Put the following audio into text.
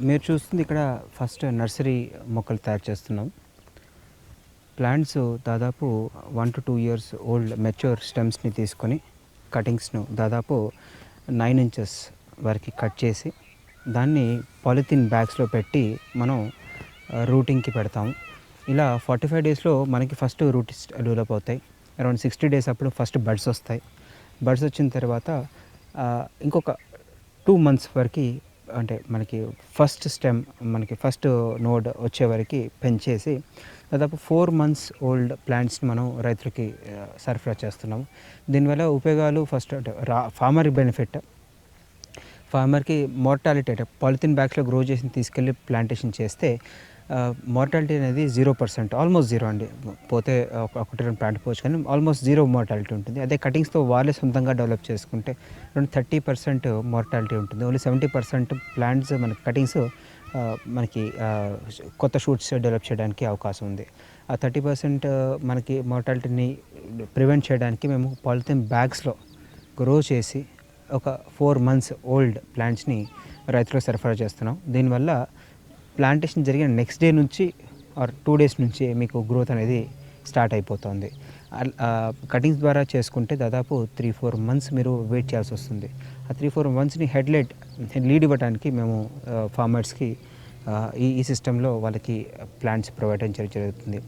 మీరు చూస్తుంది ఇక్కడ ఫస్ట్ నర్సరీ మొక్కలు తయారు చేస్తున్నాం. ప్లాంట్స్ దాదాపు one to two years old mature స్టెమ్స్ని తీసుకొని కటింగ్స్ను దాదాపు నైన్ ఇంచెస్ వరకు కట్ చేసి దాన్ని పాలిథిన్ బ్యాగ్స్లో పెట్టి మనం రూటింగ్కి పెడతాము ఇలా ఫార్టీ ఫైవ్ డేస్లో మనకి ఫస్ట్ రూట్స్ డెవలప్ అవుతాయి. అరౌండ్ సిక్స్టీ డేస్ అప్పుడు ఫస్ట్ బడ్స్ వస్తాయి. బడ్స్ వచ్చిన తర్వాత ఇంకొక టూ మంత్స్ వరకు అంటే మనకి ఫస్ట్ స్టెమ్ మనకి ఫస్ట్ నోడ్ వచ్చే వరకు పెంచేసి దాదాపు ఫోర్ మంత్స్ ఓల్డ్ ప్లాంట్స్ని మనం రైతులకి సరఫరా చేస్తున్నాము. దీనివల్ల ఉపయోగాలు ఫస్ట్ అంటే రా ఫార్మర్ బెనిఫిట్ ఫార్మర్కి మోర్టాలిటీ అంటే పాలిథిన్ బ్యాగ్స్లో గ్రో చేసి తీసుకెళ్ళి ప్లాంటేషన్ చేస్తే మార్టాలిటీ అనేది జీరో పర్సెంట్ ఆల్మోస్ట్ జీరో అండి. పోతే ఒకటి రెండు ప్లాంట్ పోవచ్చు కానీ ఆల్మోస్ట్ జీరో మార్టాలిటీ ఉంటుంది. అదే కటింగ్స్తో వాళ్ళే సొంతంగా డెవలప్ చేసుకుంటే రెండు థర్టీ పర్సెంట్ మార్టాలిటీ ఉంటుంది. ఓన్లీ సెవెంటీ పర్సెంట్ ప్లాంట్స్ మనకి కటింగ్స్ మనకి కొత్త షూట్స్ డెవలప్ చేయడానికి అవకాశం ఉంది. ఆ థర్టీ పర్సెంట్ మనకి మార్టాలిటీని ప్రివెంట్ చేయడానికి మేము పాలిథిన్ బ్యాగ్స్లో గ్రో చేసి ఒక ఫోర్ మంత్స్ ఓల్డ్ ప్లాంట్స్ని రైతులకు సరఫరా చేస్తున్నాం. దీనివల్ల ప్లాంటేషన్ జరిగిన నెక్స్ట్ డే నుంచి ఆర్ టూ డేస్ నుంచి మీకు గ్రోత్ అనేది స్టార్ట్ అయిపోతుంది. కటింగ్స్ ద్వారా చేసుకుంటే దాదాపు త్రీ ఫోర్ మంత్స్ మీరు వెయిట్ చేయాల్సి వస్తుంది. ఆ త్రీ ఫోర్ మంత్స్ని హెడ్లైట్ లీడ్ ఇవ్వడానికి మేము ఫార్మర్స్కి ఈ ఈ సిస్టంలో వాళ్ళకి ప్లాంట్స్ ప్రొవైడ్ చేయడం జరుగుతుంది.